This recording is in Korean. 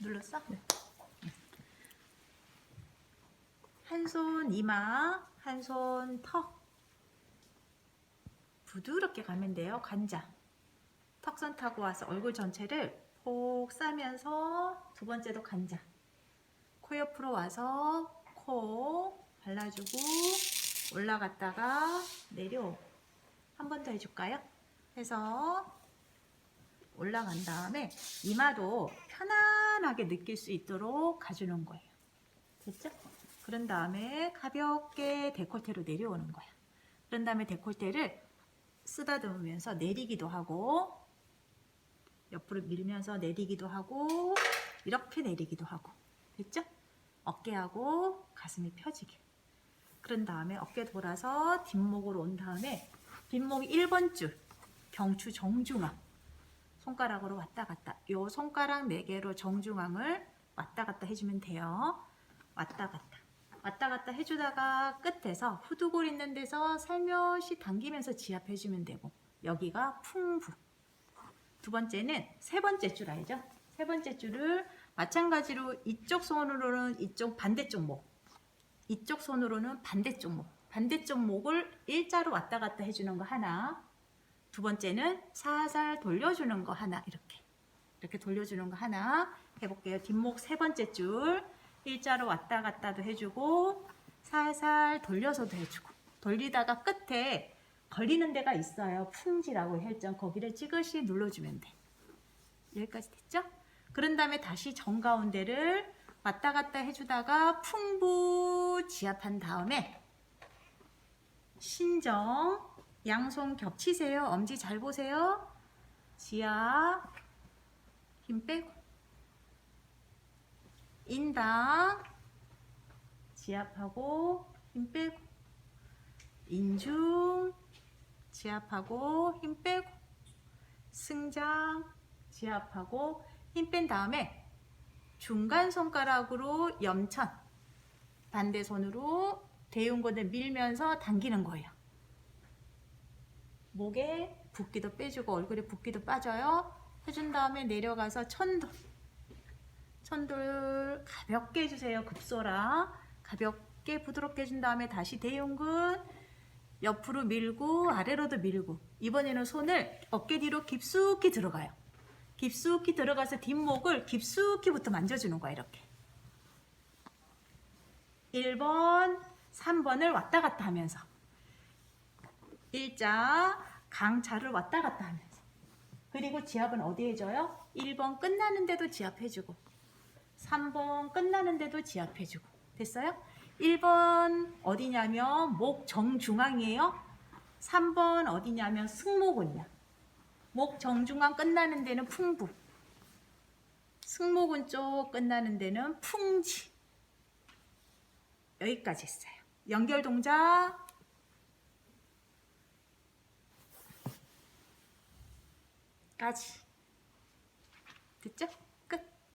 눌렀어? 네. 한 손 이마, 한 손 턱. 부드럽게 가면 돼요. 관자. 턱선 타고 와서 얼굴 전체를 폭 싸면서 두 번째도 관자. 코 옆으로 와서 코 발라주고 올라갔다가 내려. 한 번 더 해줄까요? 해서 올라간 다음에 이마도 편안하게 느낄 수 있도록 가주는 거예요. 됐죠? 그런 다음에 가볍게 데콜테로 내려오는 거야. 그런 다음에 데콜테를 쓰다듬으면서 내리기도 하고 옆으로 밀면서 내리기도 하고 이렇게 내리기도 하고 됐죠? 어깨하고 가슴이 펴지게 그런 다음에 어깨 돌아서 뒷목으로 온 다음에 뒷목 1번 줄 경추 정중앙 손가락으로 왔다 갔다. 요 손가락 4개로 정중앙을 왔다 갔다 해주면 돼요. 왔다 갔다. 왔다 갔다 해주다가 끝에서 후두골 있는 데서 살며시 당기면서 지압해주면 되고 여기가 풍부. 두 번째는 세 번째 줄 알죠? 세 번째 줄을 마찬가지로 이쪽 손으로는 이쪽 반대쪽 목 이쪽 손으로는 반대쪽 목. 반대쪽 목을 일자로 왔다 갔다 해주는 거 하나 두 번째는 살살 돌려주는 거 하나 이렇게. 이렇게 돌려주는 거 하나 해볼게요. 뒷목 세 번째 줄 일자로 왔다 갔다도 해주고 살살 돌려서도 해주고. 돌리다가 끝에 걸리는 데가 있어요. 풍지라고 혈전 거기를 찌그시 눌러주면 돼. 여기까지 됐죠? 그런 다음에 다시 정 가운데를 왔다 갔다 해주다가 풍부 지압한 다음에 신정 양손 겹치세요. 엄지 잘 보세요. 지압. 힘 빼고. 인당. 지압하고 힘 빼고. 인중. 지압하고 힘 빼고. 승장. 지압하고 힘 뺀 다음에 중간 손가락으로 염천. 반대 손으로 대운 곳을 밀면서 당기는 거예요. 목에 붓기도 빼주고 얼굴에 붓기도 빠져요. 해준 다음에 내려가서 천돌. 천돌 가볍게 해주세요. 급소라. 가볍게 부드럽게 해준 다음에 다시 대용근 옆으로 밀고 아래로도 밀고 이번에는 손을 어깨 뒤로 깊숙이 들어가요. 깊숙이 들어가서 뒷목을 깊숙이부터 만져주는 거야 이렇게 1번 3번을 왔다 갔다 하면서 일자 강차를 왔다 갔다 하면서. 그리고 지압은 어디에 줘요? 1번 끝나는데도 지압해주고 3번 끝나는데도 지압해주고. 됐어요? 1번 어디냐면 목 정중앙이에요? 3번 어디냐면 승모근이야. 목 정중앙 끝나는 데는 풍부 승모근 쪽 끝나는 데는 풍지. 여기까지 했어요. 연결 동작 까지 됐죠?